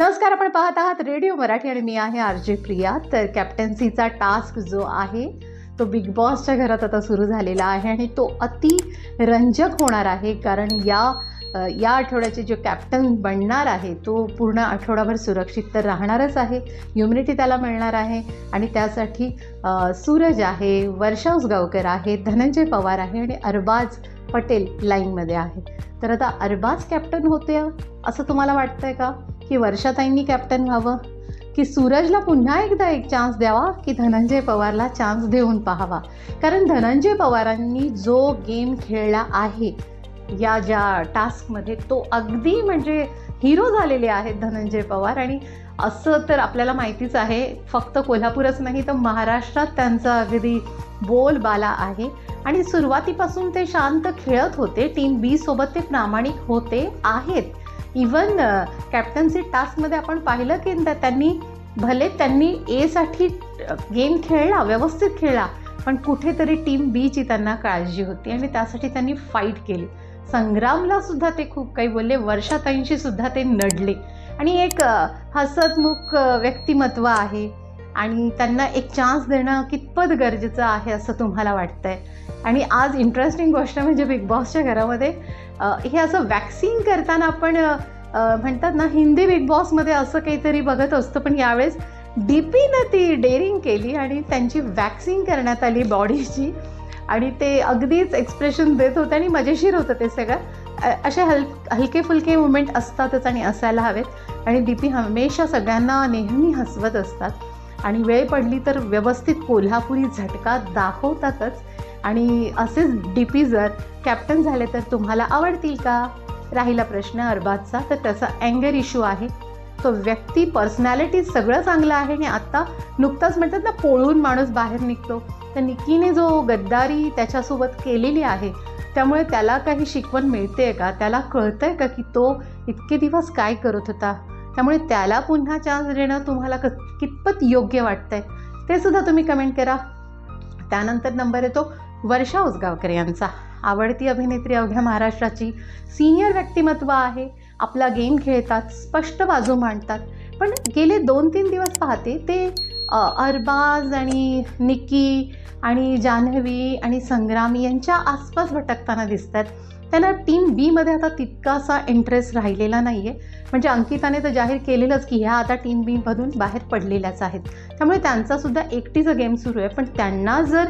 नमस्कार आपण पाहत आहात रेडिओ मराठी आणि मी आहे आर जे प्रिया. तर कॅप्टन्सीचा टास्क जो आहे तो बिग बॉसच्या घरात आता सुरू झालेला आहे आणि तो अति रंजक होणार आहे कारण या या आठवड्याचे जो कॅप्टन बनणार आहे तो पूर्ण आठवडाभर सुरक्षित तर राहणारच आहे. ह्युमिनिटी त्याला मिळणार आहे आणि त्यासाठी सूरज आहे वर्षा उसगावकर आहे धनंजय पवार आहे आणि अरबाज पटेल लाईनमध्ये आहे. तर आता अरबाज कॅप्टन होते असं तुम्हाला वाटतंय का? की वर्षाताईंनी कॅप्टन व्हावं की सूरजला पुन्हा एकदा एक चान्स द्यावा की धनंजय पवारला चान्स देऊन पाहावा. कारण धनंजय पवारांनी जो गेम खेळला आहे या ज्या टास्कमध्ये तो अगदी म्हणजे हिरो झालेले आहेत धनंजय पवार. आणि असं तर आपल्याला माहितीच आहे फक्त कोल्हापूरच नाही तर महाराष्ट्रात त्यांचा अगदी बोलबाला आहे. आणि सुरुवातीपासून ते शांत खेळत होते टीम बी सोबत ते प्रामाणिक होते आहेत. इवन कॅप्टन्सी टास्कमध्ये आपण पाहिलं की त्यांनी भले त्यांनी एसाठी गेम खेळला व्यवस्थित खेळला पण कुठेतरी टीम बीची त्यांना काळजी होती आणि त्यासाठी त्यांनी फाईट केली. संग्रामला सुद्धा ते खूप काही बोलले वर्षाताईंशी सुद्धा ते नडले. आणि एक हसतमुख व्यक्तिमत्व आहे. आणि त्यांना एक चान्स देणं कितपत गरजेचं आहे असं तुम्हाला वाटतं आहे आणि आज इंटरेस्टिंग गोष्ट म्हणजे बिग बॉसच्या घरामध्ये हे असं वॅक्सिन करताना आपण म्हणतात ना हिंदी बिग बॉसमध्ये असं काहीतरी बघत असतं पण यावेळेस डी पीनं ती डेअरिंग केली आणि त्यांची वॅक्सिंग करण्यात आली बॉडीची आणि ते अगदीच एक्सप्रेशन देत होते आणि मजेशीर होतं ते सगळं. असे हल हलके फुलके मुवमेंट असतातच आणि असायला हवेत. आणि डी पी हमेशा सगळ्यांना नेहमी हसवत असतात. आणि वेळ पडली तर व्यवस्थित कोल्हापुरी झटका दाखवतातच. आणि असेच डी पी जर कॅप्टन झाले तर तुम्हाला आवडतील का? राहिला प्रश्न अरबाजचा तर त्याचा अँगर इश्यू आहे. तो व्यक्ती पर्सनॅलिटी सगळं चांगलं आहे आणि आत्ता नुकताच म्हणतात ना पोळून माणूस बाहेर निघतो. तर निकीने जो गद्दारी त्याच्यासोबत केलेली आहे त्यामुळे त्याला काही शिकवण मिळते का? त्याला कळतं आहे का की तो इतके दिवस काय करत होता? त्यामुळे त्याला पुन्हा चान्स देणं तुम्हाला क कितपत योग्य वाटतंय ते सुद्धा तुम्ही कमेंट करा. त्यानंतर नंबर येतो वर्षा उसगावकर यांचा. आवडती अभिनेत्री अवघ्या महाराष्ट्राची सिनियर व्यक्तिमत्व आहे. आपला गेम खेळतात स्पष्ट बाजू मांडतात. पण गेले दोन तीन दिवस पाहते ते अरबाज आणि निकी आणि जान्हवी आणि संग्राम यांच्या आसपास भटकताना दिसत आहेत त्यांना टीम बीमध्ये आता तितकासा इंटरेस्ट राहिलेला नाही आहे म्हणजे अंकिताने तर जाहीर केलेलंच की ह्या आता टीम बीमधून बाहेर पडलेल्याच आहेत. त्यामुळे त्यांचासुद्धा एकटीचा गेम सुरू आहे. पण त्यांना जर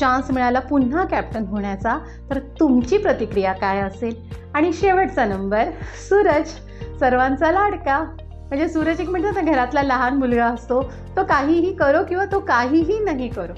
चान्स मिळाला पुन्हा कॅप्टन होण्याचा तर तुमची प्रतिक्रिया काय असेल? आणि शेवटचा नंबर सूरज सर्वांचा लाडका. म्हणजे सूरज एक म्हणतात ना घरातला लहान मुलगा असतो तो काहीही करो किंवा तो काहीही नाही करो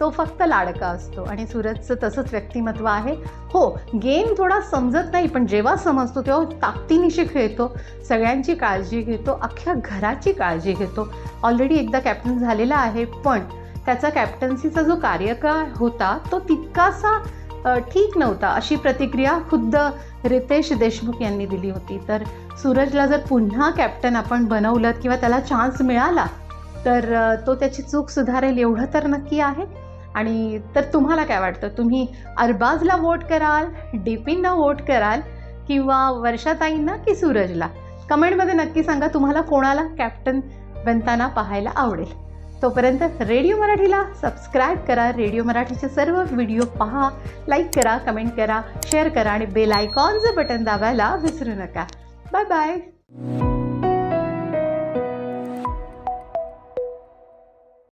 तो फक्त लाडका असतो. आणि सूरजचं तसंच व्यक्तिमत्व आहे. हो गेम थोडा समजत नाही पण जेव्हा समजतो तेव्हा ताकदीनिशी खेळतो सगळ्यांची काळजी घेतो अख्ख्या घराची काळजी घेतो. ऑलरेडी एकदा कॅप्टन झालेला आहे पण त्याचा कॅप्टन्सीचा जो कार्यकाळ होता तो तितकासा ठीक नव्हता. अशी प्रतिक्रिया खुद्द रितेश देशमुख यांनी दिली होती. तर सूरजला जर पुन्हा कॅप्टन आपण बनवलं किंवा त्याला चान्स मिळाला तर तो त्याची चूक सुधारेल एवढं तर नक्की आहे? आणि तर तुम्हाला काय वाटतं? तुम्ही अरबाजला वोट कराल डीपींना वोट कराल किंवा वर्षाताईंना की सूरजला? कमेंटमध्ये नक्की सांगा तुम्हाला कोणाला कॅप्टन बनताना पाहायला आवडेल. तोपर्यंत रेडिओ मराठीला सबस्क्राईब करा. रेडिओ मराठीचे सर्व व्हिडिओ पहा. लाईक करा कमेंट करा शेअर करा आणि बेल आयकॉनचं बटन दाबायला विसरू नका. Bye bye